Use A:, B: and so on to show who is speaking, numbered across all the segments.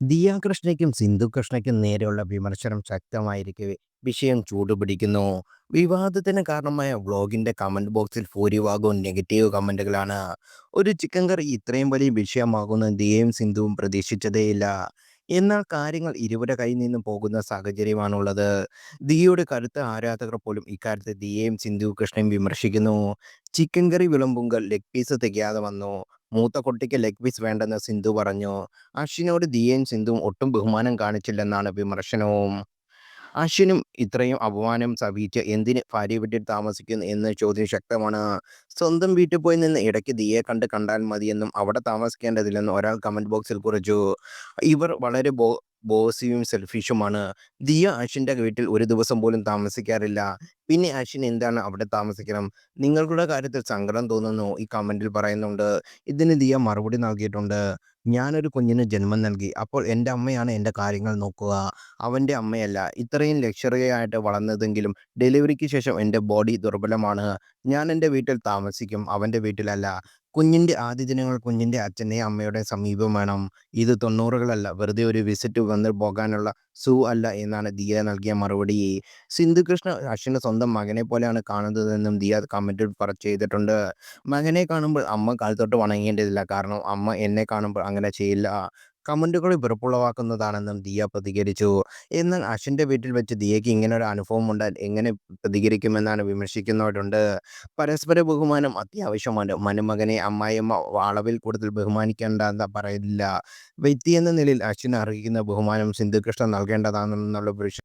A: ദിയ കൃഷ്ണയ്ക്കും സിന്ധു കൃഷ്ണയ്ക്കും നേരെയുള്ള വിമർശനം ശക്തമായിരിക്കവേ വിഷയം ചൂടുപിടിക്കുന്നു. വിവാദത്തിന് കാരണമായ വ്ളോഗിന്റെ കമന്റ് ബോക്സിൽ ഭൂരിഭാഗവും നെഗറ്റീവ് കമന്റുകളാണ്. ഒരു ചിക്കൻ കറി ഇത്രയും വലിയ വിഷയമാകുന്ന ദിയയും സിന്ധുവും പ്രതീക്ഷിച്ചതേയില്ല. എന്നാൽ കാര്യങ്ങൾ ഇരുവരുടെ കയ്യിൽ നിന്നും പോകുന്ന സാഹചര്യമാണുള്ളത്. ദിയയുടെ കരുത്ത ആരാധകർ പോലും ഇക്കാര്യത്തെ ദിയയും സിന്ധു കൃഷ്ണയും വിമർശിക്കുന്നു. ചിക്കൻ കറി വിളമ്പുങ്കൽ ലെഗ് പീസ് തികയാതെ വന്നു. മൂത്ത കുട്ടിക്ക് ലെഗ് പീസ് വേണ്ടെന്ന് സിന്ധു പറഞ്ഞു. അശ്വിനോട് ദിയയും സിന്ധുവും ഒട്ടും ബഹുമാനം കാണിച്ചില്ലെന്നാണ് വിമർശനവും. അശ്വിനും ഇത്രയും അപമാനം സഹിച്ച് എന്തിന് ഭാര്യ വീട്ടിൽ താമസിക്കുന്നു എന്ന ചോദ്യം ശക്തമാണ്. സ്വന്തം വീട്ടിൽ പോയി നിന്ന് ഇടയ്ക്ക് ദിയെ കണ്ട് കണ്ടാൽ മതിയെന്നും അവിടെ താമസിക്കേണ്ടതില്ലെന്നും ഒരാൾ കമന്റ് ബോക്സിൽ കുറിച്ചു. ഇവർ വളരെ ബോ ബോസിയും സെൽഫിഷുമാണ്. ദിയ അശ്വിന്റെ വീട്ടിൽ ഒരു ദിവസം പോലും താമസിക്കാറില്ല. പിന്നെ അശ്വിൻ എന്താണ് അവിടെ താമസിക്കണം? നിങ്ങൾക്കുള്ള കാര്യത്തിൽ സങ്കടം തോന്നുന്നു ഈ കമന്റിൽ പറയുന്നുണ്ട്. ഇതിന് ദിയ മറുപടി നൽകിയിട്ടുണ്ട്. ഞാനൊരു കുഞ്ഞിന് ജന്മം നൽകി. അപ്പോൾ എന്റെ അമ്മയാണ് എന്റെ കാര്യങ്ങൾ നോക്കുക. അവന്റെ അമ്മയല്ല. ഇത്രയും ലക്ഷറിയായിട്ട് വളർന്നതെങ്കിലും ഡെലിവറിക്ക് ശേഷം എന്റെ ബോഡി ദുർബലമാണ്. ഞാൻ എന്റെ വീട്ടിൽ താമസിക്കും. അവന്റെ വീട്ടിലല്ല. കുഞ്ഞിന്റെ ആദ്യ ദിനങ്ങൾ കുഞ്ഞിന്റെ അച്ഛന്റെയും അമ്മയുടെ സമീപം വേണം. ഇത് തൊണ്ണൂറുകളല്ല. വെറുതെ ഒരു വിസിറ്റ് വന്ന് പോകാനുള്ള സൂ അല്ല എന്നാണ് ദിയ നൽകിയ മറുപടി. സിന്ധു കൃഷ്ണ അശ്വിനെ സ്വന്തം മകനെ പോലെയാണ് കാണുന്നതെന്നും ദിയ പറച്ച് ചെയ്തിട്ടുണ്ട്. മകനെ കാണുമ്പോൾ അമ്മ കാലത്തോട്ട് വണങ്ങേണ്ടതില്ല. കാരണം അമ്മ എന്നെ കാണുമ്പോൾ അങ്ങനെ ചെയ്യില്ല. കമന്റുകൾ വെറുപ്പുളവാക്കുന്നതാണെന്നും ദിയ പ്രതികരിച്ചു. എന്നാൽ അശ്വിന്റെ വീട്ടിൽ വെച്ച് ദിയയ്ക്ക് ഇങ്ങനെ ഒരു അനുഭവം ഉണ്ടാൽ എങ്ങനെ പ്രതികരിക്കുമെന്നാണ് വിമർശിക്കുന്നവരുണ്ട്. പരസ്പര ബഹുമാനം അത്യാവശ്യമാണ്. മനുമകനെ അമ്മായിയമ്മ അളവിൽ കൂടുതൽ ബഹുമാനിക്കേണ്ടെന്ന് വ്യക്തി എന്ന നിലയിൽ അശ്വിൻ അർഹിക്കുന്ന ബഹുമാനം സിന്ധുകൃഷ്ണൻ നൽകേണ്ടതാണെന്നുള്ള നൽകേണ്ടതാണെന്നുള്ള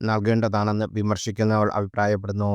A: നൽകേണ്ടതാണെന്ന് വിമർശിക്കുന്നവർ അഭിപ്രായപ്പെടുന്നു.